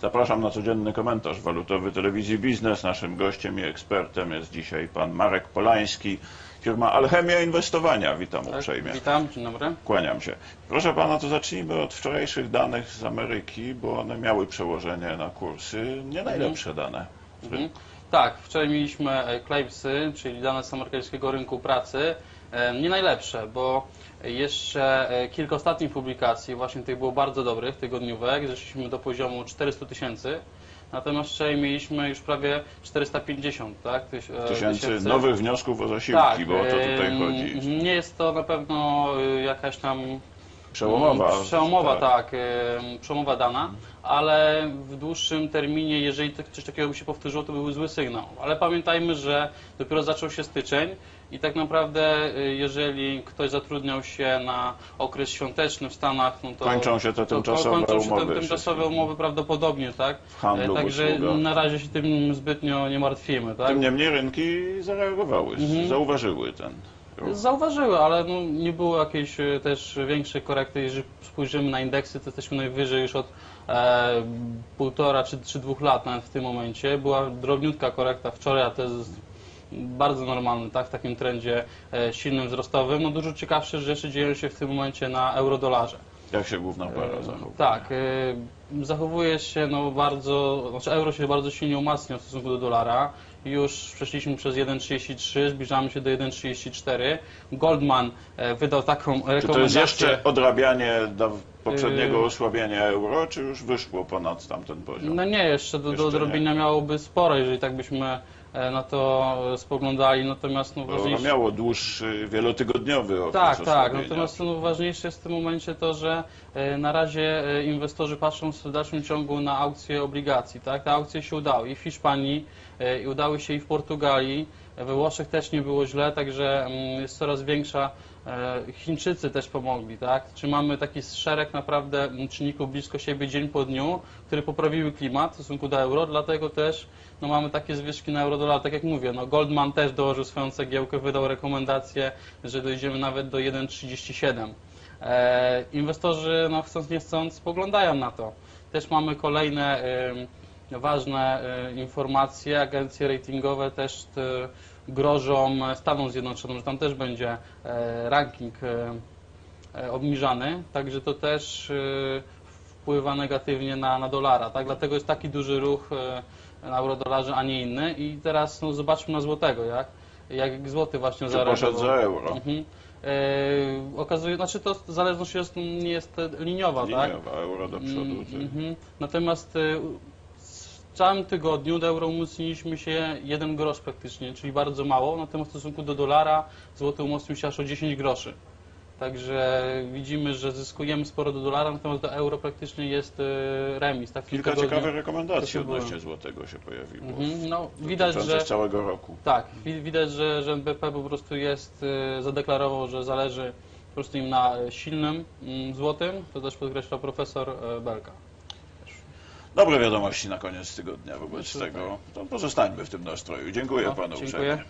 Zapraszam na codzienny komentarz walutowy telewizji Biznes. Naszym gościem i ekspertem jest dzisiaj pan Marek Polański, firma Alchemia Inwestowania. Witam Tak, uprzejmie. Witam, dzień dobry. Kłaniam się. Proszę pana, to zacznijmy od wczorajszych danych z Ameryki, bo one miały przełożenie na kursy. Nie najlepsze dane. Mhm. Tak, wczoraj mieliśmy e, claimsy, czyli dane z amerykańskiego rynku pracy. E, Nie najlepsze, bo jeszcze e, kilka ostatnich publikacji, właśnie tych było bardzo dobrych, tygodniówek, zeszliśmy do poziomu 400 tysięcy. Natomiast wczoraj mieliśmy już prawie 450, tak? Tyś, e, Tysięcy nowych wniosków o zasiłki, tak, bo o to tutaj chodzi. Nie jest to na pewno jakaś tam Przełomowa. Mm, Przełomowa, tak, em, przełomowa dana, ale w dłuższym terminie, jeżeli tak- coś takiego by się powtórzyło, to byłby zły sygnał. Ale pamiętajmy, że dopiero zaczął się styczeń i tak naprawdę, y, jeżeli ktoś zatrudniał się na okres świąteczny w Stanach, no to Kończą się te to tymczasowe kończą się umowy te tymczasowe umowy prawdopodobnie, tak? W handlu, E, Także na razie się tym zbytnio nie martwimy, tak? Tym niemniej rynki zareagowały, Mhm. zauważyły ten. Zauważyły, ale no, nie było jakiejś e, też większej korekty. Jeżeli spojrzymy na indeksy, to jesteśmy najwyżej już od e, półtora czy, czy dwóch lat nawet w tym momencie. Była drobniutka korekta wczoraj, a to jest bardzo normalne, tak, w takim trendzie e, silnym wzrostowym. No dużo ciekawsze rzeczy dzieją się w tym momencie na euro-dolarze. Jak się główna para zachowuje? Tak, zachowuje się no bardzo, znaczy euro się bardzo silnie umacnia w stosunku do dolara. Już przeszliśmy przez 1,33, zbliżamy się do 1,34. Goldman e, wydał taką Czy to rekomendację. jest jeszcze odrabianie do poprzedniego Yy. osłabienia euro, czy już wyszło ponad tamten poziom? No nie, jeszcze do, do Jeszcze nie. odrobienia miałoby sporo, jeżeli tak byśmy na to e, spoglądali. Natomiast no, ważniejsze... miało dłuższy, wielotygodniowy okres Tak, tak. Natomiast no, ważniejsze jest w tym momencie to, że e, na razie e, inwestorzy patrzą w dalszym ciągu na aukcje obligacji. Tak? Te aukcje się udały i w Hiszpanii, e, i udały się i w Portugalii. E, We Włoszech też nie było źle, także mm, jest coraz większa. E, Chińczycy też pomogli, tak? Czy mamy taki szereg naprawdę czynników blisko siebie dzień po dniu, które poprawiły klimat w stosunku do euro, dlatego też no, mamy takie zwyżki na euro-dolar. Tak jak mówię, no, Goldman też dołożył swoją cegiełkę, wydał rekomendację, że dojdziemy nawet do 1,37. E, inwestorzy, no, chcąc nie chcąc, spoglądają na to. Też mamy kolejne e, ważne e, informacje. Agencje ratingowe też grożą Stanom Zjednoczonym, że tam też będzie e, ranking e, e, obniżany, także to też e, wpływa negatywnie na, na dolara. Tak? Dlatego jest taki duży ruch e, na eurodolarze, a nie inny. I teraz no, zobaczmy na złotego, jak, jak złoty właśnie Czy poszedł zareagował. za euro? Mhm. E, okazuje, znaczy to zależność jest, nie jest liniowa, tak? Liniowa, euro do przodu. Mm, mhm. Natomiast e, w całym tygodniu do euro umocniliśmy się jeden grosz praktycznie, czyli bardzo mało, natomiast w stosunku do dolara złoty umocnił się aż o 10 groszy. Także widzimy, że zyskujemy sporo do dolara, natomiast do euro praktycznie jest e, remis. Tak, Kilka tygodniu. ciekawych rekomendacji odnośnie złotego się pojawiło. Mhm. No, widać, że całego roku. tak, wi- widać, że, że NBP po prostu jest, e, zadeklarował, że zależy po prostu im na silnym mm, złotym, to też podkreślał profesor e, Belka. Dobre wiadomości na koniec tygodnia wobec Super. tego. To pozostańmy w tym nastroju. Dziękuję No, panu dziękuję. uprzejmie.